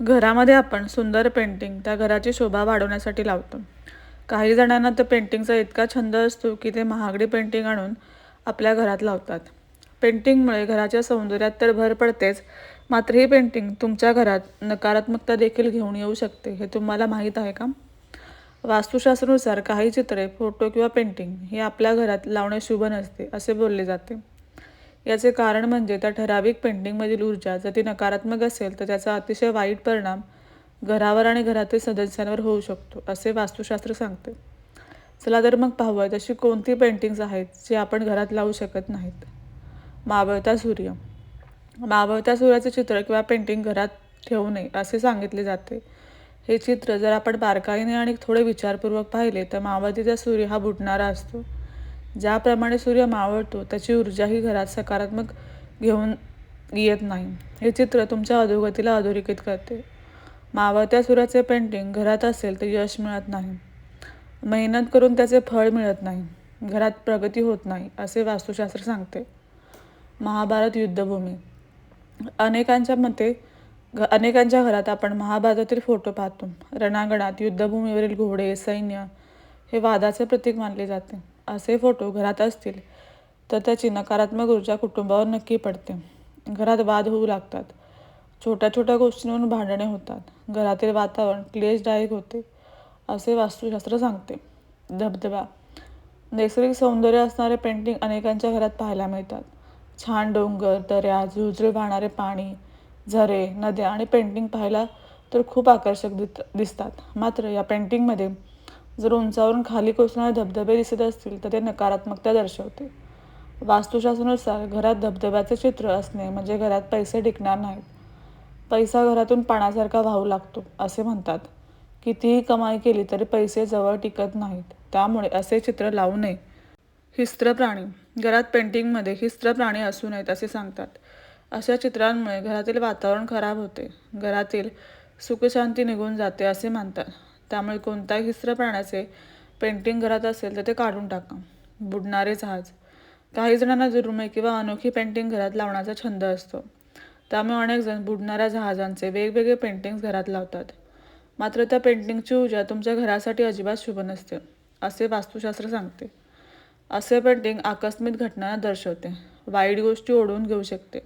घरामध्ये आपण सुंदर पेंटिंग त्या घराची शोभा वाढवण्यासाठी लावतो. काही जणांना तर पेंटिंगचा इतका छंद असतो की ते महागडी पेंटिंग आणून आपल्या घरात लावतात. पेंटिंगमुळे घराच्या सौंदर्यात तर भर पडतेच मात्र ही पेंटिंग तुमच्या घरात नकारात्मकता देखील घेऊन येऊ शकते हे तुम्हाला माहीत आहे का? वास्तुशास्त्रानुसार काही चित्रे फोटो किंवा पेंटिंग हे आपल्या घरात लावणे शुभ नसते असे बोलले जाते. याचे कारण म्हणजे त्या ठराविक पेंटिंगमधील ऊर्जा जर ती नकारात्मक असेल तर त्याचा अतिशय वाईट परिणाम घरावर आणि घरातील सदस्यांवर होऊ शकतो असे वास्तुशास्त्र सांगते. चला तर मग पाहूयात अशी कोणती पेंटिंग्स आहेत जी आपण घरात लावू शकत नाहीत. मावळता सूर्य. मावळत्या सूर्याचे चित्र किंवा पेंटिंग घरात ठेवू नये असे सांगितले जाते. हे चित्र जर आपण बारकाईने आणि थोडे विचारपूर्वक पाहिले तर मावळतीचा सूर्य हा बुडणारा असतो. ज्याप्रमाणे सूर्य मावळतो त्याची ऊर्जाही घरात सकारात्मक घेऊन येत नाही. हे चित्र तुमच्या अधोगतीला अधोरेखित करते. मावळत्या सूर्याचे पेंटिंग घरात असेल तर यश मिळत नाही. मेहनत करून त्याचे फळ मिळत नाही. घरात प्रगती होत नाही असे वास्तुशास्त्र सांगते. महाभारत युद्धभूमी. अनेकांच्या मते घ अनेकांच्या घरात आपण महाभारतातील फोटो पाहतो. रणांगणात युद्धभूमीवरील घोडे सैन्य हे वादाचे प्रतीक मानले जाते. असे फोटो घरात असतील तर त्याची नकारात्मक ऊर्जा कुटुंबावर नक्की पडते. घरात वाद होऊ लागतात. छोट्या छोट्या गोष्टींवरून भांडणे होतात. घरातील वातावरण क्लेशदायक होते असे वास्तुशास्त्र सांगते. धबधबा नैसर्गिक सौंदर्य असणारे पेंटिंग अनेकांच्या घरात पाहायला मिळतात. छान डोंगर दऱ्या झुळझुळ वाहणारे पाणी झरे नद्या आणि पेंटिंग पाहायला तर खूप आकर्षक दित दिसतात. मात्र या पेंटिंगमध्ये जर उंचावरून खाली कोसळणारे धबधबे दिसत असतील तर ते नकारात्मकता दर्शवते. वास्तुशास्त्रानुसार घरात धबधब्याचे चित्र असणे म्हणजे घरात पैसे टिकणार नाहीत. पैसा घरातून पाण्यासारखा वाहू लागतो असे म्हणतात. कितीही कमाई केली तरी पैसे जवळ टिकत नाहीत. त्यामुळे असे चित्र लावू नये. हिस्त्र प्राणी घरात पेंटिंगमध्ये हिस्त्र प्राणी असू नयेत असे सांगतात. अशा चित्रांमुळे घरातील वातावरण खराब होते. घरातील सुखशांती निघून जाते असे मानतात त्यामुळे कोणत्याही हिस्र प्राण्याचे पेंटिंग घरात असेल तर ते काढून टाका. बुडणारे जहाज. काही जणांना जुर्मे किंवा अनोखी पेंटिंग घरात लावण्याचा छंद असतो. त्यामुळे अनेक जण बुडणाऱ्या जहाजांचे वेगवेगळे पेंटिंग्स घरात लावतात. मात्र त्या पेंटिंगची ऊर्जा तुमच्या घरासाठी अजिबात शुभ नसते असे वास्तुशास्त्र सांगते. असे पेंटिंग आकस्मिक घटनांना दर्शवते वाईट गोष्टी ओढवून घेऊ शकते.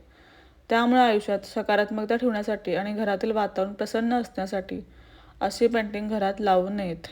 त्यामुळे आयुष्यात सकारात्मकता ठेवण्यासाठी आणि घरातील वातावरण प्रसन्न असण्यासाठी अशी पेंटिंग घरात लावू नयेत.